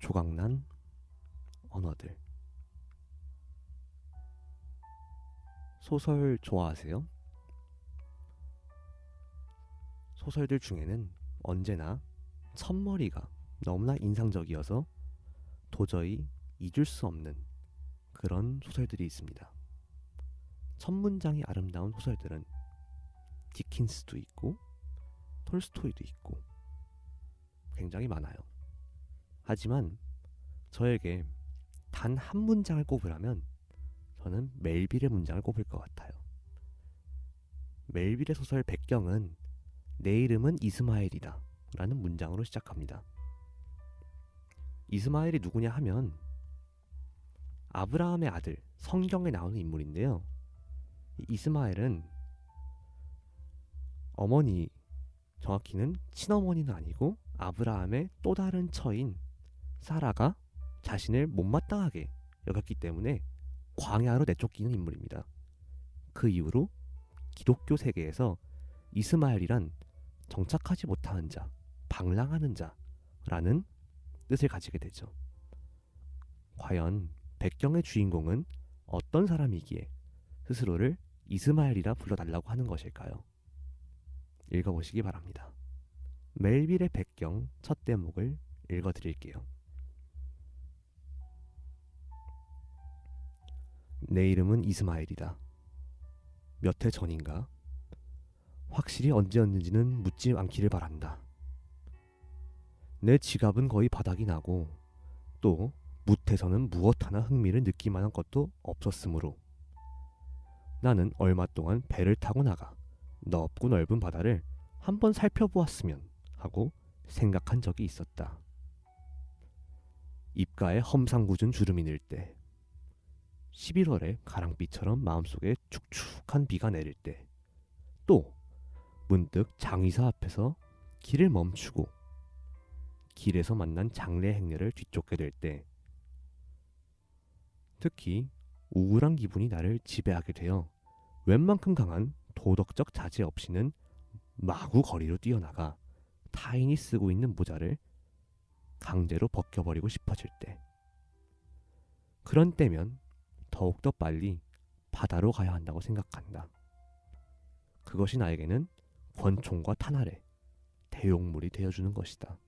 조각난 언어들 소설 좋아하세요? 소설들 중에는 언제나 첫머리가 너무나 인상적이어서 도저히 잊을 수 없는 그런 소설들이 있습니다. 첫 문장이 아름다운 소설들은 디킨스도 있고 톨스토이도 있고 굉장히 많아요. 하지만 저에게 단 한 문장을 꼽으라면 저는 멜빌의 문장을 꼽을 것 같아요. 멜빌의 소설 백경은 내 이름은 이스마엘이다 라는 문장으로 시작합니다. 이스마엘이 누구냐 하면 아브라함의 아들 성경에 나오는 인물인데요. 이스마엘은 어머니 정확히는 친어머니는 아니고 아브라함의 또 다른 처인 사라가 자신을 못마땅하게 여겼기 때문에 광야로 내쫓기는 인물입니다. 그 이후로 기독교 세계에서 이스마엘이란 정착하지 못하는 자, 방랑하는 자라는 뜻을 가지게 되죠. 과연 백경의 주인공은 어떤 사람이기에 스스로를 이스마엘이라 불러달라고 하는 것일까요? 읽어보시기 바랍니다. 멜빌의 백경 첫 대목을 읽어드릴게요. 내 이름은 이스마엘이다. 몇 해 전인가? 확실히 언제였는지는 묻지 않기를 바란다. 내 지갑은 거의 바닥이 나고 또 무태서는 무엇 하나 흥미를 느낄 만한 것도 없었으므로 나는 얼마 동안 배를 타고 나가 넓고 넓은 바다를 한번 살펴보았으면 하고 생각한 적이 있었다. 입가에 험상궂은 주름이 늘 때, 11월에 가랑비처럼 마음속에 축축한 비가 내릴 때, 또 문득 장의사 앞에서 길을 멈추고 길에서 만난 장례 행례를 뒤쫓게 될 때, 특히 우울한 기분이 나를 지배하게 되어 웬만큼 강한 도덕적 자제 없이는 마구 거리로 뛰어나가 타인이 쓰고 있는 모자를 강제로 벗겨버리고 싶어질 때. 그런 때면 더욱더 빨리 바다로 가야 한다고 생각한다. 그것이 나에게는 권총과 탄알의 대용물이 되어주는 것이다.